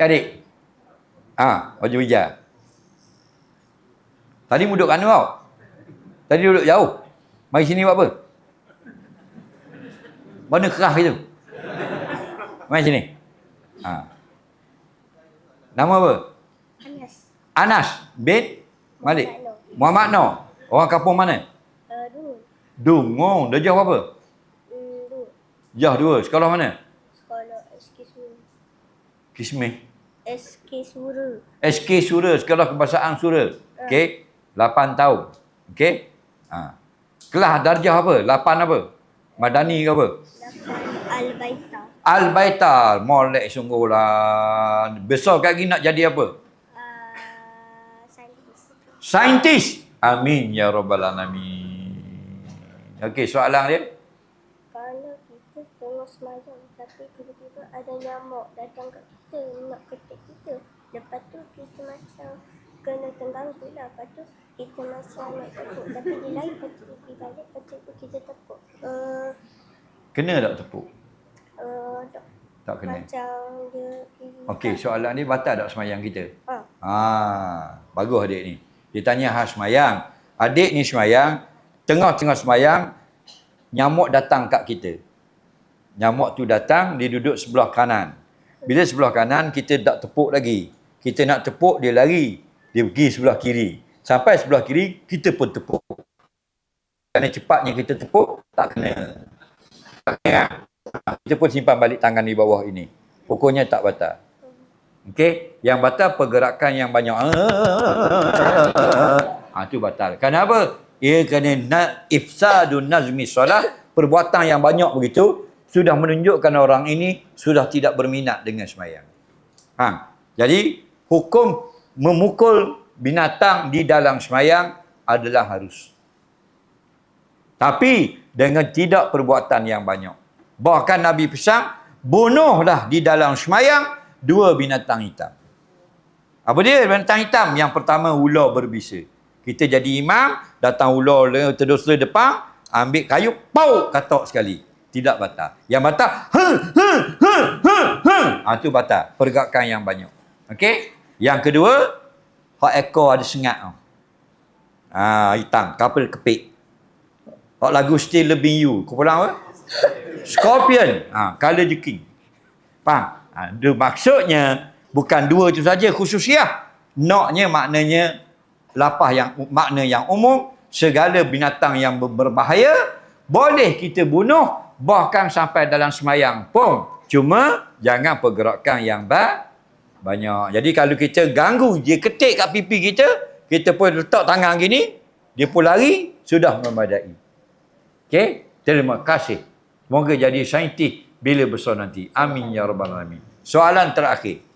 Adik. Ha, baju hijau. Tadi duduk mana kau? Tadi duduk jauh. Mari sini buat apa? Mana kerah itu? Mari sini. Ha. Nama apa? Anas. Anas bin Malik. Muhammad Noh. Orang kampung mana? Uh, dulu. Dung. Oh, dah jauh apa? Hmm. Jauh dua. Sekolah mana? Sekolah SK Sura. SK Sura. SK Sura, Sekolah Kebahasaan Sura. Okey. 8 tahun. Okey. Ha. Kelas darjah apa? 8 apa? Madani ke apa? Al-Baita. Al-Baital. Molek sungguhlah. Besar kat lagi nak jadi apa? Uh, saintis. Saintis. Amin ya rabbal alamin. Okey, soalan dia. Kalau kita tengah semayang tapi tiba-tiba ada nyamuk datang kat kita nak ketik kita. Lepas tu kita macam kena terganggu lah. Lepas tu kita macam nak tepuk. Tapi dia lain lepas tu pergi balik. Lepas tu kita tepuk. Uh, Kena tak tepuk? uh, tak. Tak kena. Macam dia. Okey, soalan dia batal tak semayang kita? Ha. Ha, bagus adik ni. Dia tanya hal semayang. Adik ni semayang, tengah-tengah semayang, nyamuk datang kat kita. Nyamuk tu datang, dia duduk sebelah kanan. Bila sebelah kanan, kita tak tepuk lagi. Kita nak tepuk, dia lari. Dia pergi sebelah kiri. Sampai sebelah kiri, kita pun tepuk. Kerana cepatnya kita tepuk, tak kena. Tak kena. Kita pun simpan balik tangan di bawah ini. Pokoknya tak batal. Okey, yang batal pergerakan yang banyak. Ah tu batal. Kenapa? Ia kerana na, ifsadun nazmi solat, perbuatan yang banyak begitu sudah menunjukkan orang ini sudah tidak berminat dengan semayang. Ha. Jadi hukum memukul binatang di dalam semayang adalah harus. Tapi dengan tidak perbuatan yang banyak. Bahkan Nabi pesan, bunuhlah di dalam semayang dua binatang hitam. Apa dia binatang hitam? Yang pertama ular berbisa. Kita jadi imam, datang ular le depan, ambil kayu, pau, katok sekali. Tidak batal. Yang batal, ha, ha, ha, ha, ha. Ha, tu batal. Pergerakan yang banyak. Okey? Yang kedua, hak ekor ada sengat. Ah, hitam, kapal kepik. Hak lagu Still Loving You. Kau pulang apa? Scorpion. Ha, color the king. Faham? Ha, dia maksudnya bukan dua itu saja khususiah. Noknya maknanya lapah yang makna yang umum, segala binatang yang ber- berbahaya boleh kita bunuh bahkan sampai dalam semayang pun. Cuma jangan pergerakan yang ba- banyak. Jadi kalau kita ganggu dia ketik kat pipi kita, kita pun letak tangan gini, dia pun lari, sudah memadai. Okey? Terima kasih. Semoga jadi saintis bila besar nanti. Amin ya rabbal alamin. Soalan terakhir.